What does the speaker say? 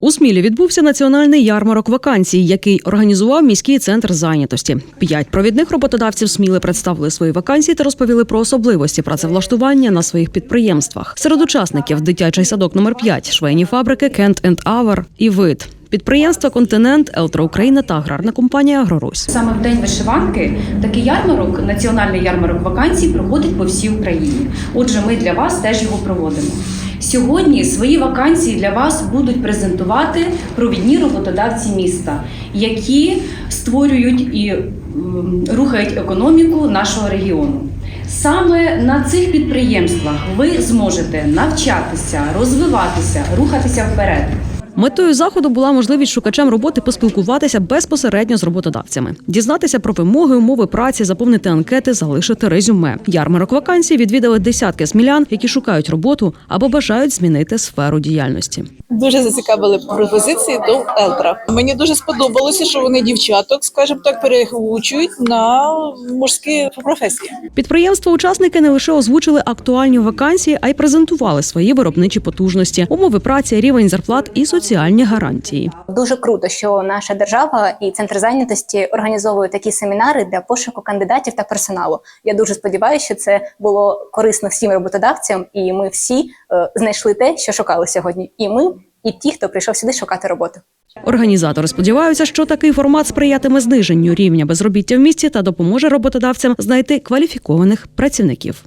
У Смілі відбувся національний ярмарок вакансій, який організував міський центр зайнятості. П'ять провідних роботодавців Сміли представили свої вакансії та розповіли про особливості працевлаштування на своїх підприємствах. Серед учасників дитячий садок номер 5 швейні фабрики Кент енд Авер і Вид. Підприємства Континент, Елтра Україна та аграрна компанія Агрорусь. Саме в день вишиванки такий ярмарок, національний ярмарок вакансій, проходить по всій Україні. Отже, ми для вас теж його проводимо. Сьогодні свої вакансії для вас будуть презентувати провідні роботодавці міста, які створюють і рухають економіку нашого регіону. Саме на цих підприємствах ви зможете навчатися, розвиватися, рухатися вперед. Метою заходу була можливість шукачам роботи поспілкуватися безпосередньо з роботодавцями, дізнатися про вимоги, умови праці, заповнити анкети, залишити резюме. Ярмарок вакансій відвідали десятки смілян, які шукають роботу або бажають змінити сферу діяльності. Дуже зацікавили пропозиції до Елтра. Мені дуже сподобалося, що вони дівчаток, скажімо так, переучують на мужські професії. Підприємства-учасники не лише озвучили актуальні вакансії, а й презентували свої виробничі потужності, умови праці, рівень зарплат і соціальні гарантії. Дуже круто, що наша держава і центр зайнятості організовують такі семінари для пошуку кандидатів та персоналу. Я дуже сподіваюся, що це було корисно всім роботодавцям, і ми всі е, знайшли те, що шукали сьогодні. І ми, і ті, хто прийшов сюди шукати роботу. Організатори сподіваються, що такий формат сприятиме зниженню рівня безробіття в місті та допоможе роботодавцям знайти кваліфікованих працівників.